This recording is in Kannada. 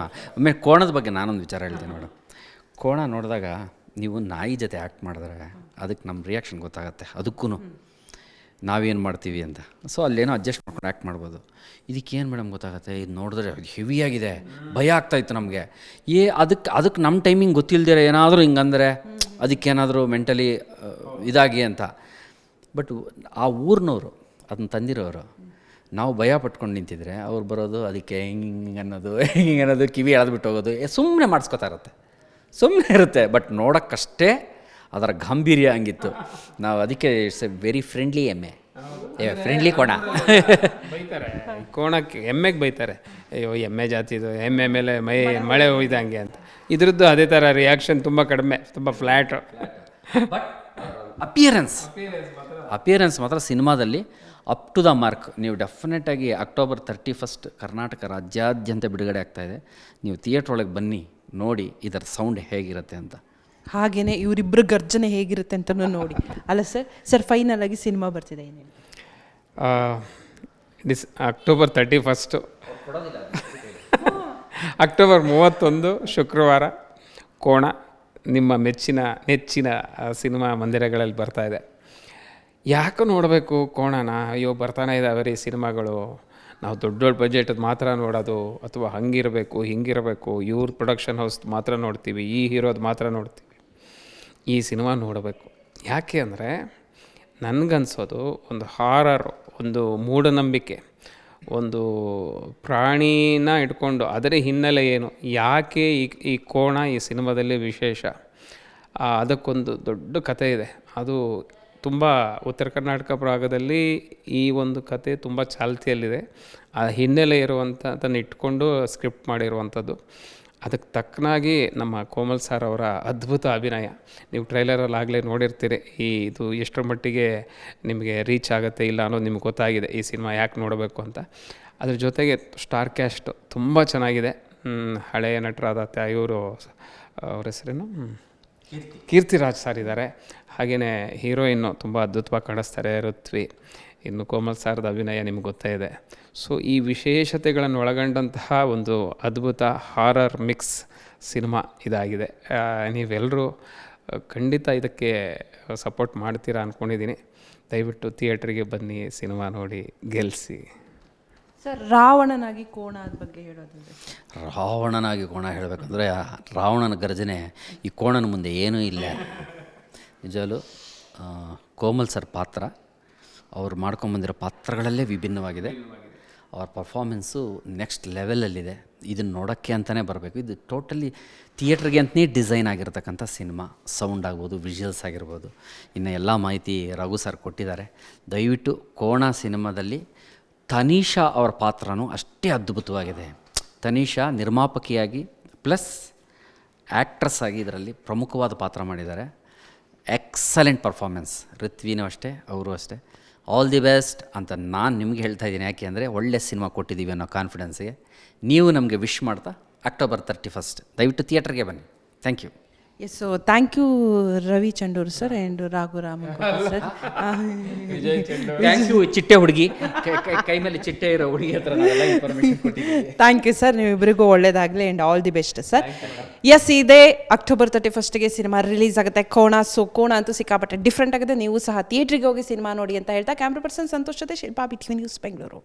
ಹಾಂ ಆಮೇಲೆ ಕೋಣದ ಬಗ್ಗೆ ನಾನೊಂದು ವಿಚಾರ ಹೇಳ್ತೀನಿ ಮೇಡಮ್ ಕೋಣ ನೋಡಿದಾಗ ನೀವು ನಾಯಿ ಜೊತೆ ಆ್ಯಕ್ಟ್ ಮಾಡಿದ್ರೆ ಅದಕ್ಕೆ ನಮ್ಮ ರಿಯಾಕ್ಷನ್ ಗೊತ್ತಾಗತ್ತೆ ಅದಕ್ಕೂ ನಾವೇನು ಮಾಡ್ತೀವಿ ಅಂತ. ಸೊ ಅಲ್ಲೇನೋ ಅಡ್ಜಸ್ಟ್ ಮಾಡ್ಕೊಂಡು ಆ್ಯಕ್ಟ್ ಮಾಡ್ಬೋದು. ಇದಕ್ಕೇನು ಮೇಡಮ್ ಗೊತ್ತಾಗತ್ತೆ? ಇದು ನೋಡಿದ್ರೆ ಹೆವಿಯಾಗಿದೆ ಭಯ ಆಗ್ತಾಯಿತ್ತು ನಮಗೆ. ಏ ಅದಕ್ಕೆ ಅದಕ್ಕೆ ನಮ್ಮ ಟೈಮಿಂಗ್ ಗೊತ್ತಿಲ್ಲದಿರ ಏನಾದರೂ ಹಿಂಗಂದರೆ ಅದಕ್ಕೇನಾದರೂ ಮೆಂಟಲಿ ಇದಾಗಿ ಅಂತ. ಬಟ್ ಆ ಊರಿನವರು ಅದನ್ನ ತಂದಿರೋರು ನಾವು ಭಯ ಪಟ್ಕೊಂಡು ನಿಂತಿದ್ರೆ ಅವ್ರು ಬರೋದು ಅದಕ್ಕೆ ಹಿಂಗೆ ಹಿಂಗೆ ಅನ್ನೋದು ಹಿಂಗೆ ಅನ್ನೋದು ಕಿವಿ ಎಳೆದ್ಬಿಟ್ಟು ಹೋಗೋದು ಸುಮ್ಮನೆ ಮಾಡಿಸ್ಕೊತಾ ಇರುತ್ತೆ. ಸುಮ್ಮನೆ ಇರುತ್ತೆ ಬಟ್ ನೋಡೋಕ್ಕಷ್ಟೇ ಅದರ ಗಾಂಭೀರ್ಯ ಹಂಗಿತ್ತು. ನಾವು ಅದಕ್ಕೆ ಇಟ್ಸ್ ಎ ವೆರಿ ಫ್ರೆಂಡ್ಲಿ ಎಮ್ಮೆ. ಏ ಫ್ರೆಂಡ್ಲಿ ಕೋಣ. ಬೈತಾರೆ. ಕೋಣಕ್ಕೆ ಎಮ್ಮೆಗೆ ಬೈತಾರೆ. ಅಯ್ಯೋ ಎಮ್ಮೆ ಜಾತಿದು ಎಮ್ಮೆ ಮೇಲೆ ಮೈ ಮಳೆ ಹೋಯ್ದಂಗೆ ಅಂತ. ಇದ್ರದ್ದು ಅದೇ ಥರ ರಿಯಾಕ್ಷನ್ ತುಂಬ ಕಡಿಮೆ ತುಂಬ ಫ್ಲ್ಯಾಟು ಅಪಿಯರೆನ್ಸ್ ಅಪಿಯರೆನ್ಸ್ ಮಾತ್ರ ಸಿನಿಮಾದಲ್ಲಿ ಅಪ್ ಟು ದ ಮಾರ್ಕ್ ನೀವು ಡೆಫಿನೆಟಾಗಿ ಅಕ್ಟೋಬರ್ ತರ್ಟಿ ಫಸ್ಟ್ ಕರ್ನಾಟಕ ರಾಜ್ಯಾದ್ಯಂತ ಬಿಡುಗಡೆ ಆಗ್ತಾಯಿದೆ ನೀವು ಥಿಯೇಟ್ರ್ ಒಳಗೆ ಬನ್ನಿ ನೋಡಿ ಇದರ ಸೌಂಡ್ ಹೇಗಿರುತ್ತೆ ಅಂತ. ಹಾಗೆಯೇ ಇವರಿಬ್ಬರ ಗರ್ಜನೆ ಹೇಗಿರುತ್ತೆ ಅಂತಲೂ ನೋಡಿ. ಅಲ್ಲ ಸರ್ ಸರ್ ಫೈನಲ್ ಆಗಿ ಸಿನಿಮಾ ಬರ್ತಿದೆ ಏನೇನು ಡಿಸ್ ಅಕ್ಟೋಬರ್ ತರ್ಟಿ ಫಸ್ಟು ಅಕ್ಟೋಬರ್ ಮೂವತ್ತೊಂದು ಶುಕ್ರವಾರ ಕೋಣ ನಿಮ್ಮ ಮೆಚ್ಚಿನ ನೆಚ್ಚಿನ ಸಿನಿಮಾ ಮಂದಿರಗಳಲ್ಲಿ ಬರ್ತಾ ಇದೆ. ಯಾಕೆ ನೋಡಬೇಕು ಕೋಣನ? ಅಯ್ಯೋ, ಬರ್ತಾನೆ ಇದ್ದಾವೆ ರೀ ಸಿನಿಮಾಗಳು. ನಾವು ದೊಡ್ಡ ದೊಡ್ಡ ಬಜೆಟದ್ದು ಮಾತ್ರ ನೋಡೋದು, ಅಥವಾ ಹಂಗಿರಬೇಕು, ಹಿಂಗಿರಬೇಕು, ಇವ್ರ ಪ್ರೊಡಕ್ಷನ್ ಹೌಸ್ ಮಾತ್ರ ನೋಡ್ತೀವಿ, ಈ ಹೀರೋದು ಮಾತ್ರ ನೋಡ್ತೀವಿ. ಈ ಸಿನಿಮಾ ನೋಡಬೇಕು. ಯಾಕೆ ಅಂದರೆ, ನನಗನ್ಸೋದು ಒಂದು ಹಾರರ್ ಒಂದು ಮೂಢನಂಬಿಕೆ, ಒಂದು ಪ್ರಾಣಿನ ಇಟ್ಕೊಂಡು, ಅದರ ಹಿನ್ನೆಲೆ ಏನು? ಯಾಕೆ ಈ ಈ ಕೋಣ ಈ ಸಿನಿಮಾದಲ್ಲಿ ವಿಶೇಷ? ಅದಕ್ಕೊಂದು ದೊಡ್ಡ ಕತೆ ಇದೆ. ಅದು ತುಂಬ ಉತ್ತರ ಕರ್ನಾಟಕ ಭಾಗದಲ್ಲಿ ಈ ಒಂದು ಕತೆ ತುಂಬ ಚಾಲ್ತಿಯಲ್ಲಿದೆ. ಆ ಹಿನ್ನೆಲೆ ಇರುವಂಥದ್ದನ್ನು ಇಟ್ಕೊಂಡು ಸ್ಕ್ರಿಪ್ಟ್ ಮಾಡಿರುವಂಥದ್ದು. ಅದಕ್ಕೆ ತಕ್ಕನಾಗಿ ನಮ್ಮ ಕೋಮಲ್ ಸರ್ ಅವರ ಅದ್ಭುತ ಅಭಿನಯ. ನೀವು ಟ್ರೈಲರಲ್ಲಿ ಆಗಲೇ ನೋಡಿರ್ತೀರಿ, ಈ ಇದು ಎಷ್ಟರ ಮಟ್ಟಿಗೆ ನಿಮಗೆ ರೀಚ್ ಆಗುತ್ತೆ ಇಲ್ಲ ಅನ್ನೋದು ನಿಮ್ಗೆ ಗೊತ್ತಾಗಿದೆ, ಈ ಸಿನಿಮಾ ಯಾಕೆ ನೋಡಬೇಕು ಅಂತ. ಅದ್ರ ಜೊತೆಗೆ ಸ್ಟಾರ್ ಕ್ಯಾಸ್ಟ್ ತುಂಬ ಚೆನ್ನಾಗಿದೆ. ಹಳೆಯ ನಟರಾದ ಇವರು ಅವ್ರ ಹೆಸರೇನು. ಕೀರ್ತಿರಾಜ್ ಸರ್ ಇದ್ದಾರೆ. ಹಾಗೆಯೇ ಹೀರೋಯಿನ್ನು ತುಂಬ ಅದ್ಭುತವಾಗಿ ಕಾಣಿಸ್ತಾರೆ, ಋತ್ವಿ. ಇನ್ನು ಕೋಮಲ್ ಸಾರ್ದ ಅಭಿನಯ ನಿಮ್ಗೆ ಗೊತ್ತೇ ಇದೆ. ಸೊ ಈ ವಿಶೇಷತೆಗಳನ್ನು ಒಳಗೊಂಡಂತಹ ಒಂದು ಅದ್ಭುತ ಹಾರರ್ ಮಿಕ್ಸ್ ಸಿನಿಮಾ ಇದಾಗಿದೆ. ನೀವೆಲ್ಲರೂ ಖಂಡಿತ ಇದಕ್ಕೆ ಸಪೋರ್ಟ್ ಮಾಡ್ತೀರಾ ಅಂದ್ಕೊಂಡಿದ್ದೀನಿ ದಯವಿಟ್ಟು ಥಿಯೇಟ್ರಿಗೆ ಬನ್ನಿ, ಸಿನಿಮಾ ನೋಡಿ ಗೆಲ್ಲಿಸಿ ರಾವಣನಾಗಿ ಕೋಣದ ಬಗ್ಗೆ ಹೇಳೋದಂದ್ರೆ? ರಾವಣನಾಗಿ ಕೋಣ ಹೇಳಬೇಕಂದ್ರೆ ರಾವಣನ ಗರ್ಜನೆ ಈ ಕೋಣನ ಮುಂದೆ ಏನೂ ಇಲ್ಲ. ನಿಜವಾಗಲು ಕೋಮಲ್ ಸರ್ ಪಾತ್ರ, ಅವ್ರು ಮಾಡ್ಕೊಂಬಂದಿರೋ ಪಾತ್ರಗಳಲ್ಲೇ ವಿಭಿನ್ನವಾಗಿದೆ. ಅವ್ರ ಪರ್ಫಾರ್ಮೆನ್ಸು ನೆಕ್ಸ್ಟ್ ಲೆವೆಲಲ್ಲಿದೆ ಇದನ್ನು ನೋಡೋಕ್ಕೆ ಅಂತಲೇ ಬರಬೇಕು. ಇದು ಟೋಟಲಿ ಥಿಯೇಟ್ರಿಗೆ ಅಂತಲೇ ಡಿಸೈನ್ ಆಗಿರ್ತಕ್ಕಂಥ ಸಿನಿಮಾ ಸೌಂಡ್ ಆಗ್ಬೋದು ವಿಜುವಲ್ಸ್ ಆಗಿರ್ಬೋದು. ಇನ್ನು ಎಲ್ಲ ಮಾಹಿತಿ ರಘು ಸರ್ ಕೊಟ್ಟಿದ್ದಾರೆ. ದಯವಿಟ್ಟು ಕೋಣ ಸಿನಿಮಾದಲ್ಲಿ ತನೀಷಾ ಅವರ ಪಾತ್ರನೂ ಅಷ್ಟೇ ಅದ್ಭುತವಾಗಿದೆ. ತನೀಷಾ ನಿರ್ಮಾಪಕಿಯಾಗಿ ಪ್ಲಸ್ ಆ್ಯಕ್ಟ್ರೆಸ್ ಆಗಿ ಇದರಲ್ಲಿ ಪ್ರಮುಖವಾದ ಪಾತ್ರ ಮಾಡಿದ್ದಾರೆ. ಎಕ್ಸಲೆಂಟ್ ಪರ್ಫಾರ್ಮೆನ್ಸ್ ಋತ್ವಿನೂ ಅಷ್ಟೇ, ಅವರು ಅಷ್ಟೇ. ಆಲ್ ದಿ ಬೆಸ್ಟ್ ಅಂತ ನಾನು ನಿಮಗೆ ಹೇಳ್ತಾ ಇದ್ದೀನಿ. ಯಾಕೆ ಅಂದರೆ ಒಳ್ಳೆ ಸಿನಿಮಾ ಕೊಟ್ಟಿದ್ದೀವಿ ಅನ್ನೋ ಕಾನ್ಫಿಡೆನ್ಸಿಗೆ ನೀವು ನಮಗೆ ವಿಶ್ ಮಾಡ್ತಾ ಅಕ್ಟೋಬರ್ ತರ್ಟಿ ಫಸ್ಟ್ ದಯವಿಟ್ಟು ಥಿಯೇಟ್ರಿಗೆ ಬನ್ನಿ. Thank you yes so thank you Ravi Chanduru sir and Raghuram sir thank you Chitte Hudugi. ಕೈ ಮೇಲೆ ಚಿಟ್ಟೆ ಇರೋ ಹುಡುಗಿ ಹತ್ರ ಥ್ಯಾಂಕ್ ಯು ಸರ್ ನೀವಿಬ್ಬರಿಗೂ ಒಳ್ಳೇದಾಗಲಿ and all the best sir yes ಇದೇ ಅಕ್ಟೋಬರ್ ತರ್ಟಿ ಫಸ್ಟ್ಗೆ ಸಿನಿಮಾ ರಿಲೀಸ್ ಆಗುತ್ತೆ. ಕೋಣ ಸೊ ಕೋಣ ಅಂತೂ ಸಿಕ್ಕಾಪಟ್ಟೆ ಡಿಫ್ರೆಂಟ್ ಆಗಿದೆ. ನೀವು ಸಹ ಥಿಯೇಟ್ರಿಗೆ ಹೋಗಿ ಸಿನಿಮಾ ನೋಡಿ ಅಂತ ಹೇಳ್ತಾ ಕ್ಯಾಮ್ರಾ ಪರ್ಸನ್ ಸಂತೋಷ ಜೊತೆ ಶಿಲ್ಪಾ ಬಿ ನ್ಯೂಸ್ ಬೆಂಗಳೂರು